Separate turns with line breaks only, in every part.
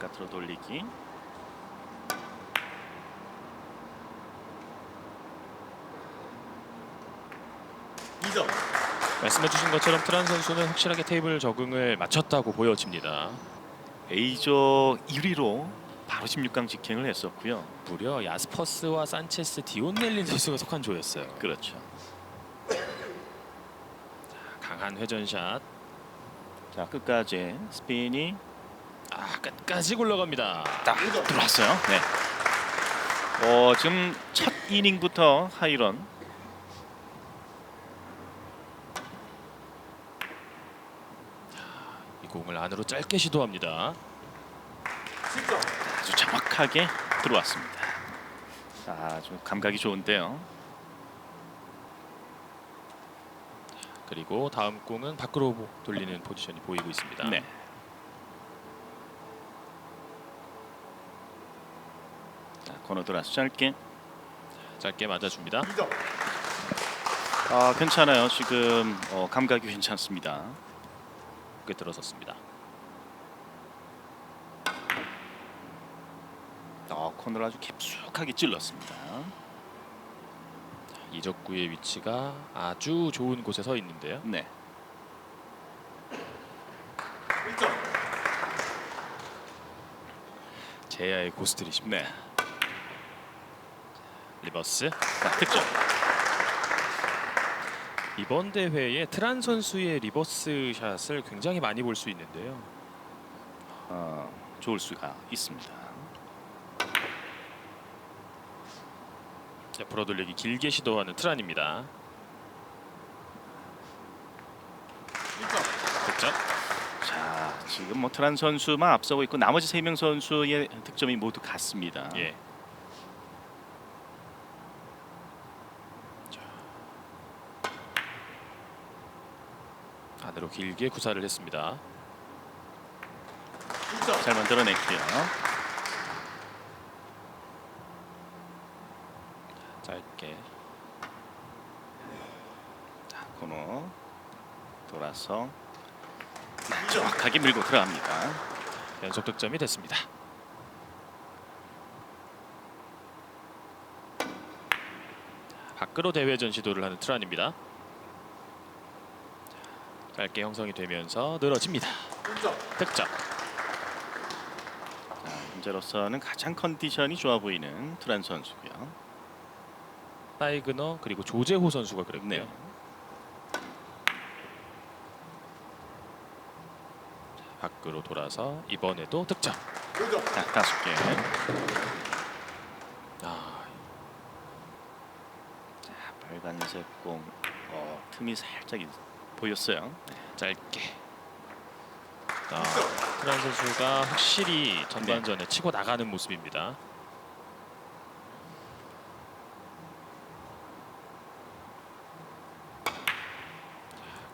바깥으로 돌리기.
말씀해주신 것처럼 트란 선수는 확실하게 테이블 적응을 마쳤다고 보여집니다.
A조 1위로 바로 16강 직행을 했었고요.
무려 야스퍼스와 산체스, 디온넬린 선수가 속한 조였어요.
그렇죠.
강한 회전샷.
자 끝까지
아 끝까지 굴러갑니다.
딱 들어왔어요. 네. 어 지금 첫 이닝부터 하이런
이 공을 안으로 짧게 시도합니다.
아주 정확하게 들어왔습니다. 아주 감각이 좋은데요.
그리고 다음 공은 밖으로 보- 돌리는 포지션이 보이고 있습니다.
네. 자 코너 돌아서 짧게.
짧게 맞아줍니다.
아 괜찮아요. 지금 어, 감각이 괜찮습니다.
꽤 들어섰습니다.
어, 코너를 아주 깊숙하게 찔렀습니다.
이적구의 위치가 아주 좋은 곳에 서 있는데요.
네.
제야의 고스트릿입니다.
네.
리버스.
자, 득점.
이번 대회에 트란 선수의 리버스 샷을 굉장히 많이 볼 수 있는데요.
어, 좋을 수가 있습니다.
자, 불어돌리기 길게 시도하는 트란입니다. 득점.
자, 지금 뭐 트란 선수만 앞서고 있고 나머지 세 명 선수의 득점이 모두 같습니다.
예. 안으로 길게 구사를 했습니다.
잘 만들어냈고요.
짧게
자, 코너 돌아서 정확하게 밀고 들어갑니다.
연속 득점이 됐습니다. 밖으로 대회전 시도를 하는 트란입니다. 자, 짧게 형성이 되면서 늘어집니다. 득점.
자, 현재로서는 가장 컨디션이 좋아 보이는 트란 선수고요.
사이그너 그리고 조재호 선수가 그랬고요.
네.
밖으로 돌아서 이번에도 득점.
자, 다섯 개.
아,
자, 빨간색 공 어, 틈이 살짝 있- 보였어요.
짧게. 아, 트란 선수가 확실히 전반전에 치고 나가는 모습입니다.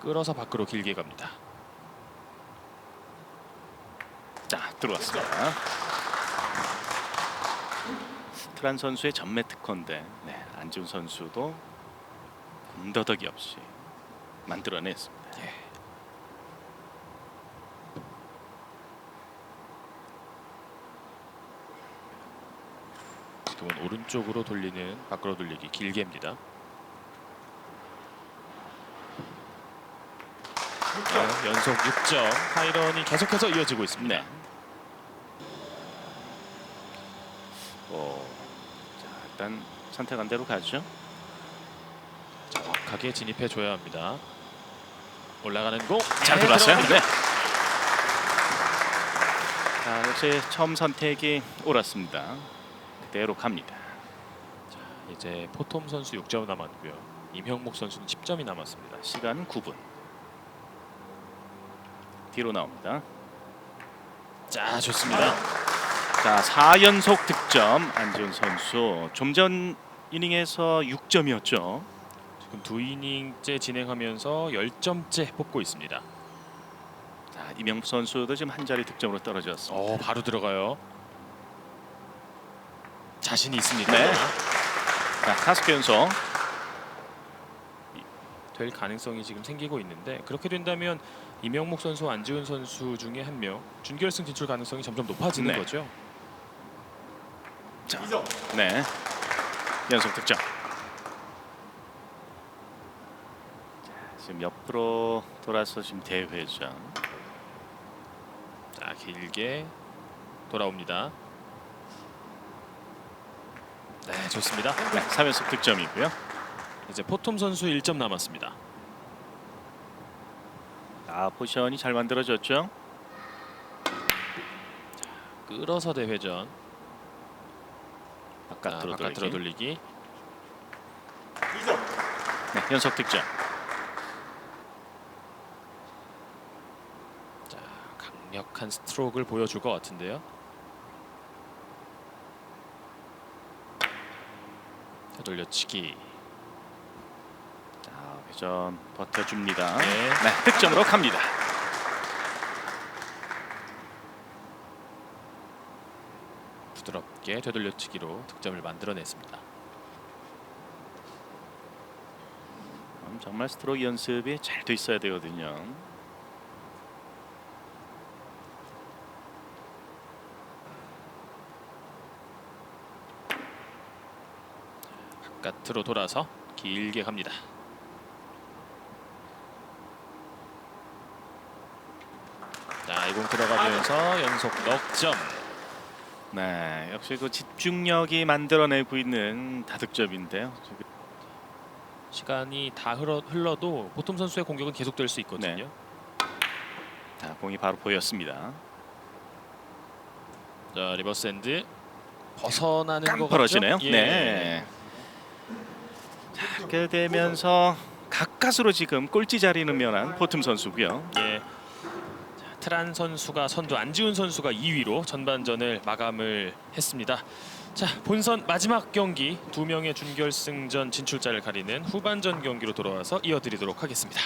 끌어서 밖으로 길게 갑니다.
자, 들어왔습니다. 트란 선수의 전매 특허인데 네, 안지훈 선수도 군더더기 없이 만들어냈습니다.
지금은 오른쪽으로 돌리는 밖으로 돌리기 길게입니다. 네, 연속 6점 하이런이 계속해서 이어지고 있습니다.
네. 어, 자, 일단 선택한 대로 가죠.
정확하게 진입해 줘야 합니다. 올라가는 공.
잘
네,
들어왔어요.
들어갑니다.
네. 자, 역시 처음 선택이 옳았습니다. 그대로 갑니다.
이제 포톰 선수 6점 남았고요. 임형목 선수는 10점이 남았습니다.
시간은 9분. 뒤로 나옵니다.
자, 좋습니다.
자, 4연속 득점 안지훈 선수. 좀 전 이닝에서 6점이었죠.
지금 두 이닝째 진행하면서 10점째 뽑고 있습니다.
자, 이명수 선수도 지금 한 자리 득점으로 떨어졌습니다.
어, 바로 들어가요. 자신이 있습니다.
네. 자, 다섯 개 연속.
될 가능성이 지금 생기고 있는데 그렇게 된다면 이명목 선수, 안지훈 선수 중에 한 명 준결승 진출 가능성이 점점 높아지는
네.
거죠.
자, 네. 연속 득점. 지금 옆으로 돌아서 지금 대회전.
자 길게 돌아옵니다. 네 좋습니다.
네, 3연속 득점이고요.
이제 포톰 선수 1점 남았습니다.
아, 포지션이 잘 만들어졌죠.
끌어서 대회전.
바깥으로,
아, 바깥으로.
돌리기. 네, 연속 득점.
자 강력한 스트로크를 보여줄 것 같은데요. 되돌려치기.
자, 회전 버텨줍니다.
네.
네, 득점으로 갑니다.
부드럽게 되돌려치기로 득점을 만들어냈습니다.
음, 정말 스트로크 연습이 잘 돼 있어야 되거든요.
바깥으로 돌아서 길게 갑니다. 자, 이공 들어가면서 연속 넉점.
네, 역시 그 집중력이 만들어내고 있는 다득점인데요.
시간이 다 흘러, 흘러도 보통 선수의 공격은 계속될 수 있거든요.
네. 자, 공이 바로 보였습니다.
자, 리버스 핸드 벗어나는 것 같죠?
벌어지네요.
예.
네. 자, 이렇게 되면서 가까스로 지금 꼴찌 자리는 면한 포틈 선수고요.
예. 자, 트란 선수가 선두 안지훈 선수가 2위로 전반전을 마감을 했습니다. 자 본선 마지막 경기 두 명의 준결승전 진출자를 가리는 후반전 경기로 돌아와서 이어드리도록 하겠습니다.